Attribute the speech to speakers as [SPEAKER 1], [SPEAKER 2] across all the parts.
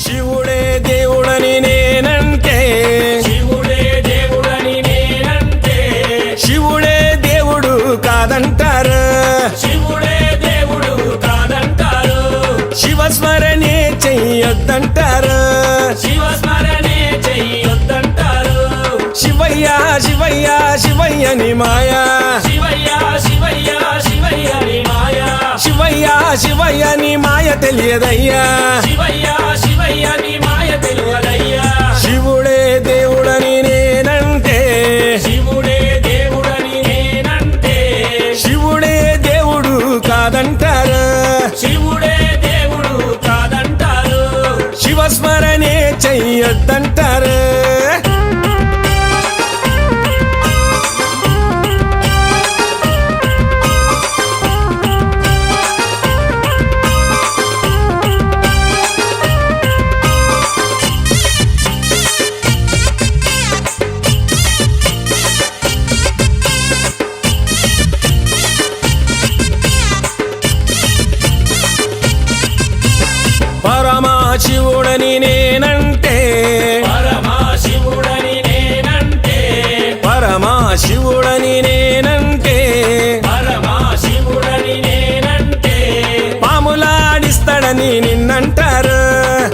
[SPEAKER 1] శివుడే దేవుడని నేనంటే.
[SPEAKER 2] శివుడే దేవుడని నేనంటే.
[SPEAKER 1] శివుడే దేవుడు కాదంటారు.
[SPEAKER 2] శివుడే దేవుడు కాదంటారు.
[SPEAKER 1] శివస్మరణే చెయ్యొద్దంటారు.
[SPEAKER 2] శివస్మరణే చెయ్యొద్దంటారు.
[SPEAKER 1] శివయ్య శివయ్య శివయ్యని మాయా.
[SPEAKER 2] శివయ్య శివయ్య శివయ్య నీ మాయా.
[SPEAKER 1] శివయ్య శివయ్యని మాయ తెలియదయ్యా. చెయ్యొద్దంటారు.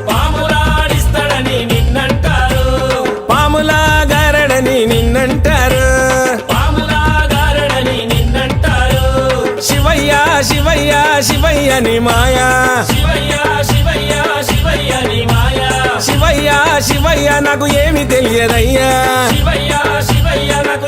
[SPEAKER 1] పాములాడిస్తాడని నిన్నంటారు.
[SPEAKER 2] పాములాడిస్తాడని నిన్నంటారు.
[SPEAKER 1] పాములా గారడని నిన్నంటారు. శివయ్య శివయ్య శివయ్యని మాయా.
[SPEAKER 2] శివయ్య శివయ్య శివయ్య నీ మాయా.
[SPEAKER 1] శివయ్య శివయ్య నాకు ఏమి తెలియదయ్యా.
[SPEAKER 2] శివయ్య శివయ్య నాకు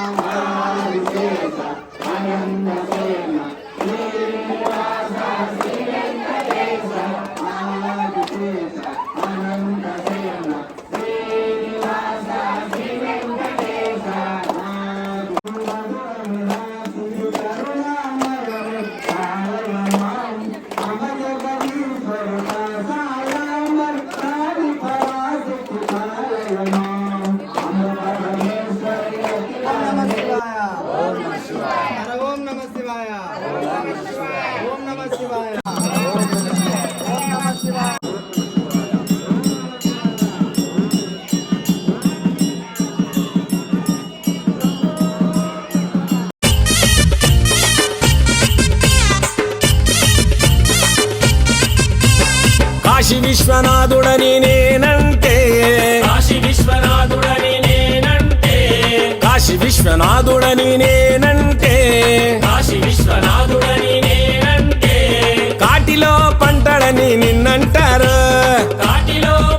[SPEAKER 3] నమ శివాయ. ఓం నమ శివాయ. ఓం నమ శివాయ
[SPEAKER 1] కాశీ విశ్వనాథుడని నేనంటే.
[SPEAKER 2] కాశీ విశ్వనాథుడని నేనంటే.
[SPEAKER 1] కాశీ విశ్వనాథుడని నేనంటే.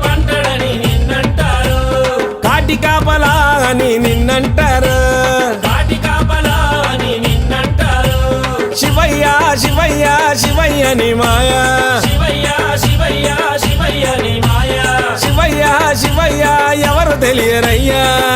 [SPEAKER 1] పంటడని నిన్నంటారు.
[SPEAKER 2] కాటి కాపలా అని నిన్నంటారు.
[SPEAKER 1] శివయ్య శివయ్య శివయ్యని మాయా.
[SPEAKER 2] శివయ్య శివయ్య శివయ్య నీ మాయా.
[SPEAKER 1] శివయ్య శివయ్య ఎవరు తెలియరయ్యా?